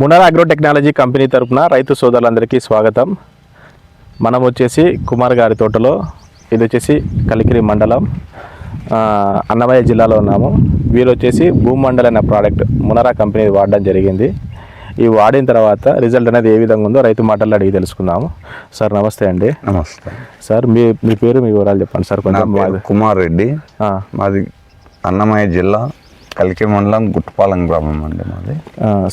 Munnar agro technology company తరపున రైతు సోదరులందరికీ స్వాగతం. మనం వచ్చేసి కుమార్ గారి తోటలో ఇది వచ్చేసి కలికిరి మండలం. అన్నమయ్య జిల్లాలో ఉన్నాము. వీరు వచ్చేసి భూమండల్ అనే ప్రోడక్ట్ మునరా కంపెనీ వాడడం జరిగింది. ఈ వాడిన తర్వాత రిజల్ట్ అనేది ఏ విధంగా ఉందో రైతు మాటల్లో అడిగి తెలుసుకుందాము. సార్ నమస్తే అండి. నమస్తే. సార్ మీ మీ పేరు మీ వివరాలు చెప్పండి సార్ కొంచెం. కుమార్ రెడ్డి. మాది అన్నమయ్య జిల్లా. కలికి మండలం గుట్టుపాలెం గ్రామం అండి మాది.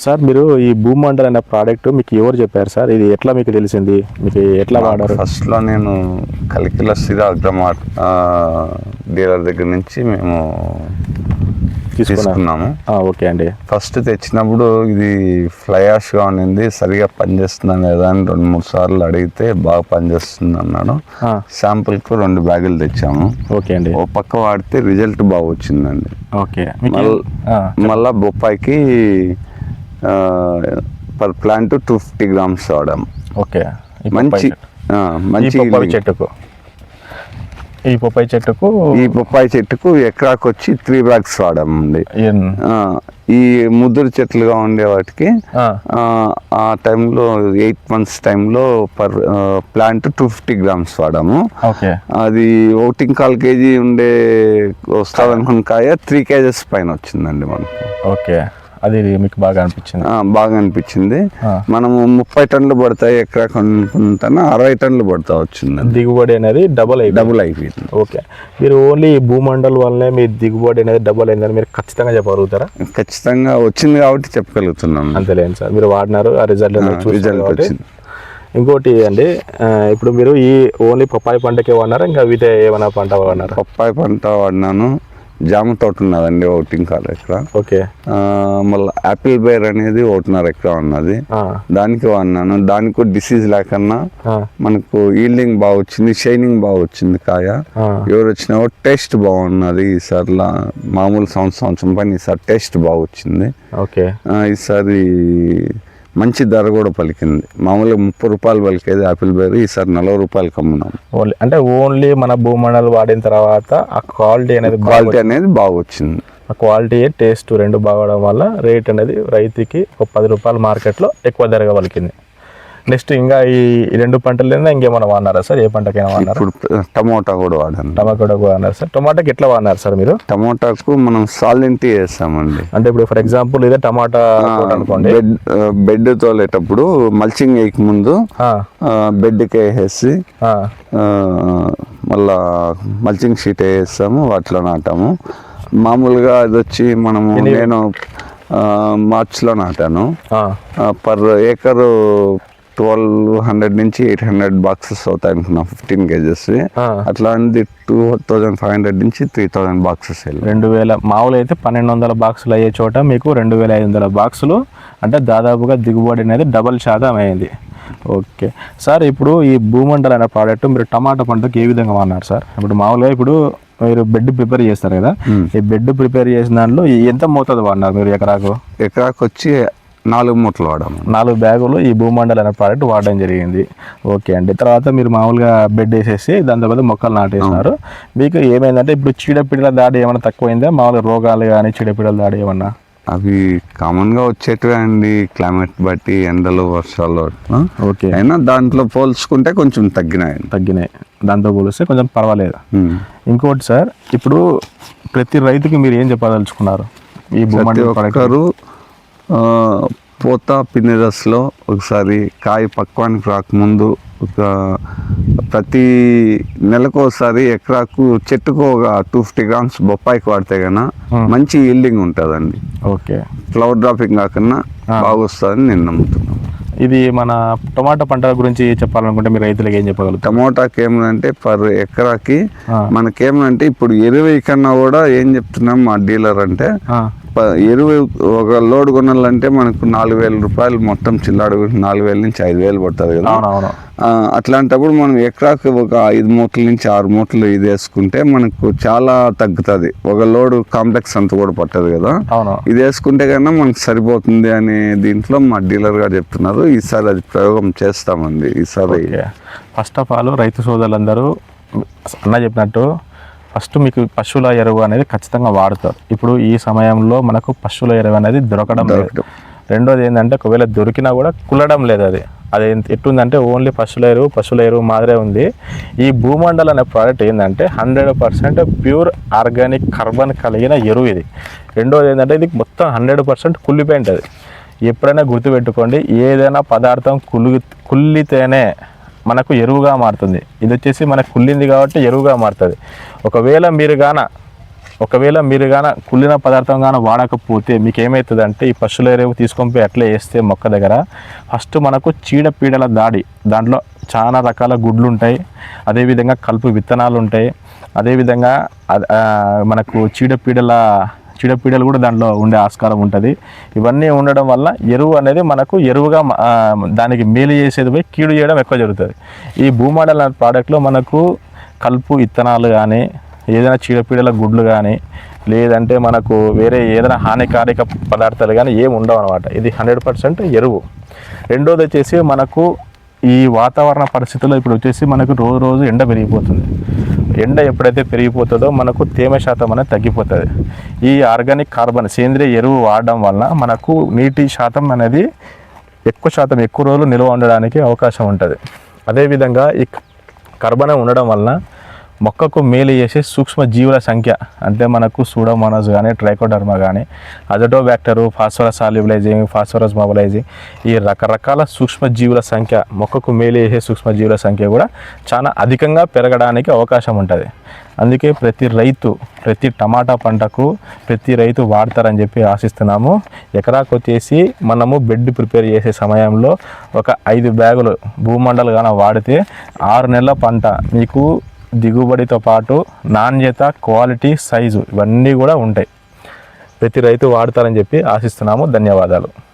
సార్ మీరు ఈ భూమండల్ అనే ప్రోడక్ట్ మీకు ఎవరు చెప్పారు సార్? ఇది ఎట్లా మీకు తెలిసింది? మీకు ఎట్లా వాడారు? ఫస్ట్లో నేను కలికిల స్థిర అగ్రమార్ట్ డీలర్ దగ్గర నుంచి మేము తీసుకున్నాము. ఓకే అండి. ఫస్ట్ తెచ్చినప్పుడు ఇది ఫ్లై యాష్గా ఉండింది సరిగా పనిచేస్తుందా లేదా అని రెండు మూడు సార్లు అడిగితే బాగా పనిచేస్తుంది అన్నాడు. ఆ, శాంపుల్కు రెండు బ్యాగులు తెచ్చాము. ఓకే అండి. ఓ పక్క వాడితే రిజల్ట్ బాగా వచ్చిందండి. ఓకే. మళ్ళీ బొప్పాయికి per plant two fifty grams వాడాం okay. మంచి మంచి చెట్టుకు. ఈ పప్పాయి చెట్టుకు ఈ బొప్పాయి చెట్టుకు ఎకరాకు వచ్చి త్రీ బ్యాగ్స్ వాడామండి ఈ ముదురు చెట్లుగా ఉండే వాటికి ఆ, టైంలో ఎయిట్ మంత్స్ టైంలో per plant two fifty grams వాడాము. ఓకే. అది ఒకటి కాల్ కేజీ ఉండే వస్తుంది అనుకున్న కాయ త్రీ కేజెస్ పైన వచ్చిందండి మనకు. ఓకే. అది మీకు బాగా అనిపించింది. బాగా అనిపించింది. మనము ముప్పై టన్నులు పడతాయి ఎకరాకు అనుకుంటాను అరవై టన్నులు పడతా వచ్చిందండి. దిగుబడి అనేది డబుల్ అయిపోయింది. డబుల్ అయిపోయింది. ఓకే. మీరు ఓన్లీ భూమండల్ వల్లనే మీ దిగుబడి అనేది డబుల్ అయిందని మీరు ఖచ్చితంగా చెప్పగలుగుతారా? ఖచ్చితంగా వచ్చింది కాబట్టి చెప్పగలుగుతున్నాం. అంతేలేండి సార్. మీరు వాడినారు ఆ రిజల్ట్ రిజల్ట్ వచ్చింది. ఇంకోటి అండి ఇప్పుడు మీరు ఈ ఓన్లీ పప్పాయి పంటకే వాడినారా ఇంకా వితే ఏమైనా పంట వాడినారా? పప్పాయి పంట వాడినాను. జామ తోట ఉన్నదండి ఒకటి కాల్ ఎకరా ఓకే. మళ్ళీ యాపిల్ బైర్ అనేది ఒకటిన్నర ఎకరా ఉన్నది. దానికి వాడినాను. దానికి డిసీజ్ లేకన్నా మనకు ఈల్డింగ్ బాగా వచ్చింది షైనింగ్ బాగా వచ్చింది కాయ. ఎవరు వచ్చినా టేస్ట్ బాగున్నది ఈసారి మామూలు సంవత్సరం సంవత్సరం పైన ఈసారి టేస్ట్ బాగా వచ్చింది. ఓకే. ఈసారి మంచి ధర కూడా పలికింది. మామూలుగా ముప్పై రూపాయలు పలికేది యాపిల్ బేర్ ఈసారి నలభై రూపాయలకి అమ్మున్నాం. ఓన్లీ అంటే ఓన్లీ మన భూమండల్ వాడిన తర్వాత ఆ క్వాలిటీ అనేది క్వాలిటీ అనేది బాగా వచ్చింది. ఆ క్వాలిటీ టేస్ట్ రెండు బాగవడం వల్ల రేట్ అనేది రైతుకి ఒక పది రూపాయల మార్కెట్లో ఎక్కువ ధరగా పలికింది. నెక్స్ట్ ఇంకా ఈ రెండు పంటలు లేదా ఇంకేమైనా వాడినారా సార్? ఏ పంటకైనా వాడినారా? ఇప్పుడు టమోటా కూడా వాడాను. టమాటో కూడా వాడినారు సార్? టమాటాకి ఎట్లా వాడినారు సార్ మీరు? టమోటాకు మనం సాలింటి వేసామండి అంటే ఇప్పుడు ఫర్ ఎగ్జాంపుల్ ఇదే టమాటా అనుకోండి. బెడ్ బెడ్ తోలేటప్పుడు మల్చింగ్ వేయక ముందు బెడ్కి వేసేసి మళ్ళా మల్చింగ్ షీట్ వేసాము వాటిలో నాటాము. మామూలుగా అది వచ్చి మనము నేను మార్చ్లో నాటాను. పర్ ఏకర్ ట్వెల్వ్ హండ్రెడ్ నుంచి ఎయిట్ హండ్రెడ్ బాక్సెస్ అవుతాయి అనుకున్నా ఫిఫ్టీన్ కేజెస్ ఆ. అట్లాంటి టూ థౌజండ్ ఫైవ్ హండ్రెడ్ నుంచి త్రీ థౌజండ్ బాక్సెస్ రెండు వేల మామూలు అయితే పన్నెండు వందల బాక్సులు అయ్యే చోట మీకు రెండు వేల ఐదు వందల బాక్సులు అంటే దాదాపుగా దిగుబడి అనేది డబల్ శాతం అయింది. ఓకే. సార్ ఇప్పుడు ఈ భూమండల్ అనే ప్రోడక్ట్ మీరు టమాటా పంటకు ఏ విధంగా వాడినారు సార్? ఇప్పుడు మామూలుగా ఇప్పుడు మీరు బెడ్ ప్రిపేర్ చేస్తారు కదా ఈ బెడ్ ప్రిపేర్ చేసిన దాంట్లో ఎంత మోతాదు వాడినారు మీరు ఎకరాకు? ఎకరాకు వచ్చి నాలుగు మూటలు వాడాము నాలుగు బ్యాగులు ఈ భూమండల్ అనే ప్రోడక్ట్ వాడడం జరిగింది. ఓకే అండి. తర్వాత మీరు మామూలుగా బెడ్ వేసేసి దాని తర్వాత మొక్కలు నాటేసినారు. మీకు ఏమైందంటే ఇప్పుడు చీడపీడల దాడి ఏమైనా తక్కువైందా? మామూలుగా రోగాలు కానీ చీడపీడల దాడి ఏమన్నా? అవి కామన్గా వచ్చేటివే అండి. క్లైమేట్ బట్టి ఎండలు వర్షాలు. ఓకే అయినా దాంట్లో పోల్చుకుంటే కొంచెం తగ్గినాయి. తగ్గినాయి. దాంతో పోలిస్తే కొంచెం పర్వాలేదు. ఇంకోటి సార్ ఇప్పుడు ప్రతి రైతుకి మీరు ఏం చెప్పదలుచుకున్నారు? ఈ ప్రతి ఒక్కరు పోతా పిన్నిరస్లో ఒకసారి కాయ పక్వానికి రాకముందు ఒక ప్రతి నెలకు ఒకసారి ఎకరాకు చెట్టుకు ఒక టూ ఫిఫ్టీ గ్రామ్స్ బొప్పాయికి వాడితే కన్నా మంచి ఈల్డింగ్ ఉంటుందండి. ఓకే. ఫ్లవర్ డ్రాపింగ్ కాకుండా బాగా వస్తుందని నేను నమ్ముతున్నాను ఇది మన టమాటా పంట గురించి చెప్పాలనుకుంటే మీరు రైతులకు ఏం చెప్పగలుగుతారు? టమోటాకి ఏమంటే పర్ ఎకరాకి. మనకేమంటే ఇప్పుడు ఎరువు కన్నా కూడా ఏం చెప్తున్నాం మా డీలర్ అంటే ప- ఎరువు ఒక లోడ్ కొనాలంటే మనకు నాలుగు వేల రూపాయలు మొత్తం చిల్లాడు నాలుగు వేల నుంచి ఐదు వేలు పడుతుంది కదా. అవునవును. అట్లాంటప్పుడు మనం ఎకరాకు ఒక ఐదు మూటల నుంచి ఆరు మూటలు ఇది వేసుకుంటే మనకు చాలా తగ్గుతుంది. ఒక లోడ్ కాంప్లెక్స్ అంత కూడా పట్టదు కదా. అవును. ఇది వేసుకుంటే కన్నా మనకు సరిపోతుంది అనే దీంట్లో మా డీలర్ గారు చెప్తున్నారు. ఈసారి అది ప్రయోగం చేస్తామండి. ఈసారి ఫస్ట్ ఆఫ్ ఆల్ రైతు సోదరులందరూ అన్న చెప్పినట్టు ఫస్ట్ మీకు పశువుల ఎరువు అనేది ఖచ్చితంగా వాడతారు. ఇప్పుడు ఈ సమయంలో మనకు పశువుల ఎరువు అనేది దొరకడం లేదు. రెండోది ఏంటంటే ఒకవేళ దొరికినా కూడా కుల్లడం లేదు అది. అది ఎట్టుందంటే ఓన్లీ పశువుల ఎరువు పశువుల ఎరువు మాదిరే ఉంది. ఈ భూమండల్ అనే ప్రోడక్ట్ ఏంటంటే hundred percent pure organic carbon కలిగిన ఎరువు ఇది. రెండోది ఏంటంటే ఇది మొత్తం హండ్రెడ్ పర్సెంట్ కుళ్ళిపోయి ఉంటుంది. ఎప్పుడైనా గుర్తుపెట్టుకోండి ఏదైనా పదార్థం కుళ్ళు కుళ్ళితేనే మనకు ఎరువుగా మారుతుంది. ఇది వచ్చేసి మనకు కుళ్ళింది కాబట్టి ఎరువుగా మారుతుంది. ఒకవేళ మీరు గాన ఒకవేళ మీరు గాన కుళ్ళిన పదార్థం గాన వాడకపోతే మీకు ఏమవుతుంది అంటే ఈ పశువుల ఎరువు తీసుకొని పోయి అట్లే వేస్తే మొక్క దగ్గర ఫస్ట్ మనకు చీడపీడల దాడి దాంట్లో చాలా రకాల గుడ్లు ఉంటాయి అదేవిధంగా కలుపు విత్తనాలు ఉంటాయి అదేవిధంగా మనకు చీడపీడల చీడపీడలు కూడా దాంట్లో ఉండే ఆస్కారం ఉంటుంది. ఇవన్నీ ఉండడం వల్ల ఎరువు అనేది మనకు ఎరువుగా దానికి మేలు చేసేది పోయి కీడు చేయడం ఎక్కువ జరుగుతుంది. ఈ భూమాడల్ అనే ప్రోడక్ట్లో మనకు కలుపు ఇత్తనాలు కానీ ఏదైనా చీడపీడల గుడ్లు కానీ లేదంటే మనకు వేరే ఏదైనా హానికారక పదార్థాలు కానీ ఏమి ఉండవు అనమాట ఇది హండ్రెడ్ పర్సెంట్ ఎరువు. రెండోది వచ్చేసి మనకు ఈ వాతావరణ పరిస్థితుల్లో ఇప్పుడు వచ్చేసి మనకు రోజు రోజు ఎండ పెరిగిపోతుంది. ఎండ ఎప్పుడైతే పెరిగిపోతుందో మనకు తేమ శాతం అనేది తగ్గిపోతుంది. ఈ ఆర్గానిక్ కార్బన్ సేంద్రియ ఎరువు వాడడం వలన మనకు నీటి శాతం అనేది ఎక్కువ శాతం ఎక్కువ రోజులు నిల్వ ఉండడానికి అవకాశం ఉంటుంది. అదేవిధంగా ఈ కర్బన ఉండడం వలన మొక్కకు మేలు చేసే సూక్ష్మ జీవుల సంఖ్య. అంటే మనకు సూడోమోనాస్ కానీ ట్రైకోడర్మా కానీ azotobacter phosphorus solubilising phosphorus mobilising ఈ రకరకాల సూక్ష్మ జీవుల సంఖ్య మొక్కకు మేలు చేసే సూక్ష్మ జీవుల సంఖ్య కూడా చాలా అధికంగా పెరగడానికి అవకాశం ఉంటుంది. అందుకే ప్రతి రైతు ప్రతి టమాటా పంటకు ప్రతి రైతు వాడతారని చెప్పి ఆశిస్తున్నాము. ఎకరాకు వచ్చేసి మనము బెడ్ ప్రిపేర్ చేసే సమయంలో ఒక ఐదు బ్యాగులు భూమండలు కానీ వాడితే ఆరు నెలల పంట మీకు దిగుబడితో పాటు నాణ్యత క్వాలిటీ సైజు ఇవన్నీ కూడా ఉంటాయి. ప్రతి రైతు వాడతారని చెప్పి ఆశిస్తున్నాము. ధన్యవాదాలు.